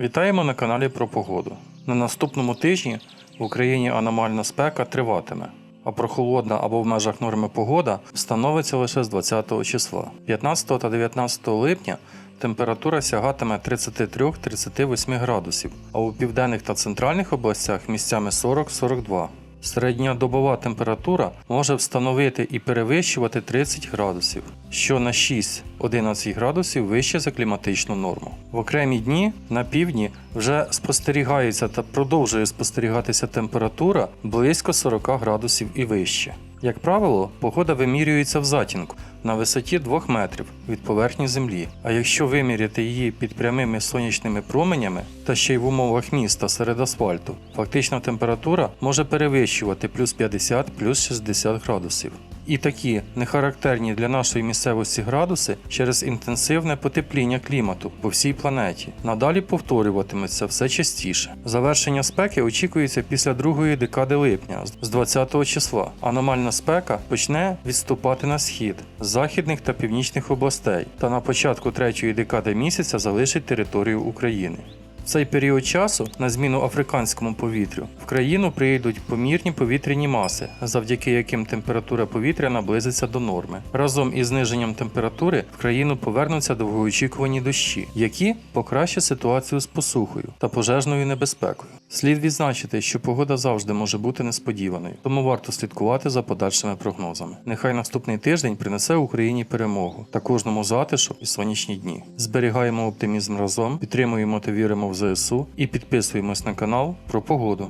Вітаємо на каналі про погоду. На наступному тижні в Україні аномальна спека триватиме, а прохолодна або в межах норми погода встановиться лише з 20 числа. 15 та 19 липня температура сягатиме 33-38 градусів, а у південних та центральних областях місцями 40-42. Середня добова температура може встановити і перевищувати 30 градусів, що на 6-11 градусів вище за кліматичну норму. В окремі дні на півдні вже спостерігається та продовжує спостерігатися температура близько 40 градусів і вище. Як правило, погода вимірюється в затінку на висоті 2 метрів від поверхні землі. А якщо виміряти її під прямими сонячними променями та ще й в умовах міста серед асфальту, фактична температура може перевищувати плюс 50 плюс 60 градусів. І такі нехарактерні для нашої місцевості градуси через інтенсивне потепління клімату по всій планеті надалі повторюватиметься все частіше. Завершення спеки очікується після другої декади липня з 20 числа. Аномальна спека почне відступати на схід з західних та північних областей та на початку третьої декади місяця залишить територію України. Цей період часу, на зміну африканському повітрю, в країну прийдуть помірні повітряні маси, завдяки яким температура повітря наблизиться до норми. Разом із зниженням температури в країну повернуться довгоочікувані дощі, які покращать ситуацію з посухою та пожежною небезпекою. Слід відзначити, що погода завжди може бути несподіваною, тому варто слідкувати за подальшими прогнозами. Нехай наступний тиждень принесе Україні перемогу та кожному затишок і сонячні дні. Зберігаємо оптимізм разом, підтримуємо та віримо в ЗСУ і підписуємось на канал про погоду.